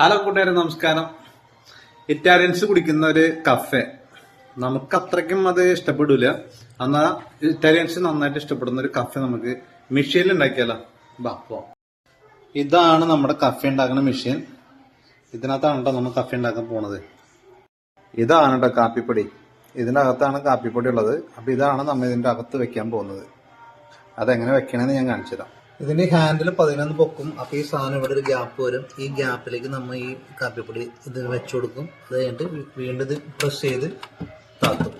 Hello കൂട്ടുകാരെ നമസ്കാരം. Italians കുടിക്കുന്ന ഒരു കഫെ നമുക്ക് അത്രയ്ക്കും അത് ഇഷ്ടപ്പെടില്ല എന്നാ ഇറ്റാലിയൻസ് നന്നായിട്ട് ഇഷ്ടപ്പെടുന്ന ഒരു കഫെ നമുക്ക് മെഷീനിൽ ഉണ്ടാക്കിയാലോ? ബാപ്പോ ഇതാണ് നമ്മുടെ കഫെ ഉണ്ടാക്കുന്ന മെഷീൻ ഇതിനകത്താണ് കേട്ടോ നമ്മൾ കഫെ ഉണ്ടാക്കാൻ പോണത്. ഇതാണ് കേട്ടോ കാപ്പിപ്പൊടി. ഇതിന്റെ അകത്താണ് കാപ്പിപ്പൊടി ഉള്ളത്. അപ്പൊ ഇതാണ് നമ്മൾ ഇതിന്റെ അകത്ത് വെക്കാൻ പോകുന്നത്. അതെങ്ങനെ വെക്കണമെന്ന് ഞാൻ കാണിച്ചു തരാം ഇതിന്റെ ഹാൻഡിൽ പതിനൊന്ന് പൊക്കും. അപ്പൊ ഈ സാധനം ഇവിടെ ഒരു ഗ്യാപ്പ് വരും. ഈ ഗ്യാപ്പിലേക്ക് നമ്മൾ ഈ കാപ്പിപ്പൊടി ഇത് വെച്ചു കൊടുക്കും. അത് കഴിഞ്ഞിട്ട് വീണ്ടും ഇത് പ്രസ് ചെയ്ത് താത്തും.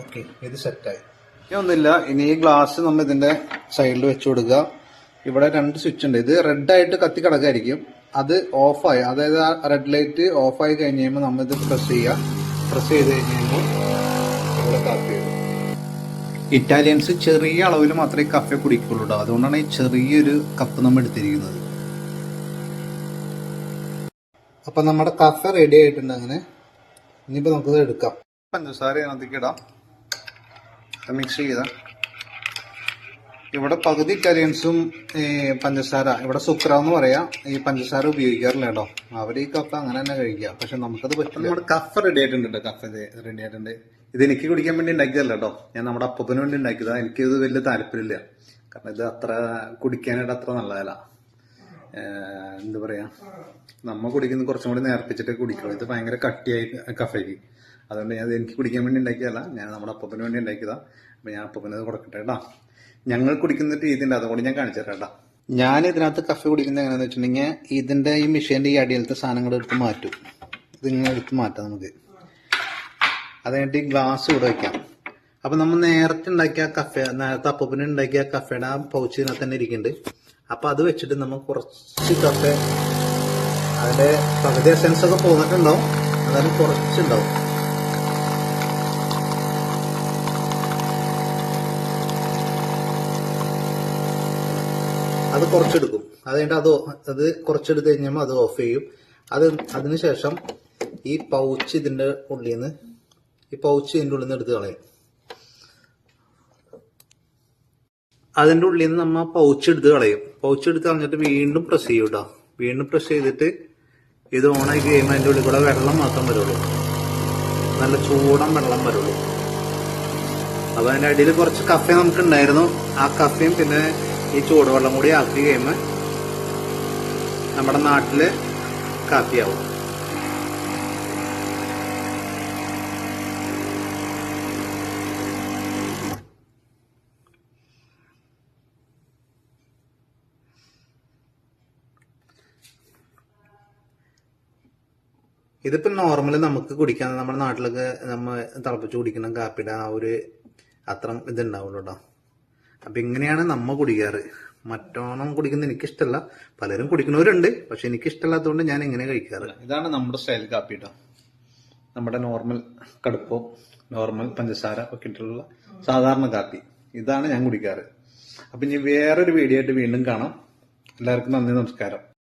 ഓക്കെ ഇത് സെറ്റായി ഒന്നുമില്ല. ഇനി ഈ ഗ്ലാസ് നമ്മൾ ഇതിന്റെ സൈഡിൽ വെച്ചു കൊടുക്കുക. ഇവിടെ രണ്ട് സ്വിച്ച് ഉണ്ട്. ഇത് റെഡ് ആയിട്ട് കത്തി കിടക്കായിരിക്കും അത് ഓഫായി അതായത് ആ റെഡ് ലൈറ്റ് ഓഫായി കഴിഞ്ഞ് കഴിയുമ്പോൾ നമ്മൾ ഇത് പ്രസ് ചെയ്യുക. പ്രസ് ചെയ്ത് കഴിഞ്ഞ് കഴിയുമ്പോൾ ഇവിടെ കാപ്പി വരും ഇറ്റാലിയൻസ് ചെറിയ അളവിൽ മാത്രമേ കഫേ കുടിക്കുള്ളൂ കേട്ടോ അതുകൊണ്ടാണ് ഈ ചെറിയൊരു കപ്പ് നമ്മൾ എടുത്തിരിക്കുന്നത്. അപ്പൊ നമ്മുടെ കഫ റെഡി ആയിട്ടുണ്ട് അങ്ങനെ. ഇനിയിപ്പോ നമുക്കത് എടുക്കാം. പഞ്ചസാര അതിനകത്തേക്ക് മിക്സ് ചെയ്ത. ഇവിടെ പകുതി ഇറ്റാലിയൻസും പഞ്ചസാര ഇവിടെ സുക്ര എന്ന് പറയാം ഈ പഞ്ചസാര ഉപയോഗിക്കാറില്ല കേട്ടോ. അവർ ഈ കപ്പ അങ്ങനെ തന്നെ കഴിക്കുക. പക്ഷെ നമുക്കത് പറ്റില്ല. നമ്മുടെ കഫ റെഡി ആയിട്ടുണ്ട് കഫ റെഡി ആയിട്ടുണ്ട്. ഇത് എനിക്ക് കുടിക്കാൻ വേണ്ടി ഉണ്ടാക്കിയതല്ല കേട്ടോ. ഞാൻ നമ്മുടെ അപ്പത്തിന് വേണ്ടി ഉണ്ടാക്കിയതാ എനിക്കിത് വലിയ താല്പര്യമില്ല. കാരണം ഇത് അത്ര കുടിക്കാനായിട്ട് അത്ര നല്ലതല്ല. എന്താ പറയാ? നമ്മ കുടിക്കുന്നത് കുറച്ചും കൂടി നേർപ്പിച്ചിട്ട് കുടിക്കുള്ളൂ. ഇത് ഭയങ്കര കട്ടിയായി കഫയ്ക്ക് അതുകൊണ്ട് ഞാൻ എനിക്ക് കുടിക്കാൻ വേണ്ടി ഉണ്ടാക്കിയതല്ല. ഞാൻ നമ്മുടെ അപ്പത്തിന് വേണ്ടി ഉണ്ടാക്കിയതാ. അപ്പൊ ഞാൻ അപ്പത്തിന് അത് കൊടുക്കട്ടെ കേട്ടോ. ഞങ്ങൾ കുടിക്കുന്ന രീതി ഉണ്ട് അതുകൊണ്ട് ഞാൻ കാണിച്ചു തരാം ഞാൻ ഇതിനകത്ത് കഫ കുടിക്കുന്നത് എങ്ങനെയാന്ന് വെച്ചിട്ടുണ്ടെങ്കിൽ ഇതിന്റെ ഈ മെഷീന്റെ ഈ അടിയിലത്തെ സാധനങ്ങൾ എടുത്ത് മാറ്റും. ഇതിങ്ങനെ എടുത്ത് മാറ്റാം നമുക്ക്. അത് ഈ ഗ്ലാസ് ഇവിടെ വെക്കാം. അപ്പൊ നമ്മൾ നേരത്തെ ഉണ്ടാക്കിയ കഫ നേരത്തെ അപ്പൂപ്പിന് ഉണ്ടാക്കിയ കഫയുടെ ആ പൗച്ച് ഇതിനകത്ത് തന്നെ ഇരിക്കുന്നുണ്ട്. അപ്പൊ അത് വെച്ചിട്ട് നമ്മൾ കുറച്ച് കഫ അതിന്റെ പകുതി എസൻസ് ഒക്കെ പോന്നിട്ടുണ്ടാവും. അതായത് കുറച്ചുണ്ടാവും. അത് കുറച്ചെടുക്കും. അത് കഴിഞ്ഞിട്ട് അത് അത് കുറച്ചെടുത്ത് കഴിഞ്ഞാൽ അത് ഓഫ് ചെയ്യും. അത് അതിനുശേഷം ഈ പൗച്ച് ഇതിന്റെ ഉള്ളിൽ നിന്ന് ഈ പൗച്ച് ഇതിന്റെ ഉള്ളിൽ നിന്ന് എടുത്ത് കളയും. അതിന്റെ ഉള്ളിൽ നിന്ന് നമ്മൾ പൗച്ച് എടുത്ത് കളയും. പൗച്ച് എടുത്ത് കളഞ്ഞിട്ട് വീണ്ടും പ്രസ് ചെയ്യും കേട്ടോ വീണ്ടും പ്രസ് ചെയ്തിട്ട് ഇത് ഓണായി കഴിയുമ്പോൾ അതിന്റെ ഉള്ളിൽ കൂടെ വെള്ളം മാത്രം വരുള്ളൂ. നല്ല ചൂടൻ വെള്ളം വരുള്ളൂ. അപ്പോൾ അതിന്റെ അടിയിൽ കുറച്ച് കഫേ നമുക്ക് ഉണ്ടായിരുന്നു ആ കഫയും പിന്നെ ഈ ചൂടുവെള്ളം കൂടി ആക്കി കഴിയുമ്പോൾ നമ്മുടെ നാട്ടിൽ കാപ്പിയാവും. ഇതിപ്പോൾ നോർമൽ നമുക്ക് കുടിക്കാൻ നമ്മുടെ നാട്ടിലൊക്കെ നമ്മൾ തിളപ്പിച്ച് കുടിക്കണം കാപ്പിയുടെ ആ ഒരു അത്ര ഇതുണ്ടാവുള്ളൂ കേട്ടോ അപ്പൊ ഇങ്ങനെയാണ് നമ്മ കുടിക്കാറ്. മറ്റോണം കുടിക്കുന്നത് എനിക്കിഷ്ടമല്ല പലരും കുടിക്കുന്നവരുണ്ട്. പക്ഷെ എനിക്ക് ഇഷ്ടമല്ലാത്തതുകൊണ്ട് ഞാൻ ഇങ്ങനെ കഴിക്കാറ്. ഇതാണ് നമ്മുടെ സ്റ്റൈൽ കാപ്പി കേട്ടോ നമ്മുടെ നോർമൽ കടുപ്പോ നോർമൽ പഞ്ചസാര ഒക്കെ ഇട്ടുള്ള സാധാരണ കാപ്പി. ഇതാണ് ഞാൻ കുടിക്കാറ്. അപ്പൊ ഇനി വേറൊരു വീഡിയോ ആയിട്ട് വീണ്ടും കാണാം. എല്ലാവർക്കും നന്ദി നമസ്കാരം.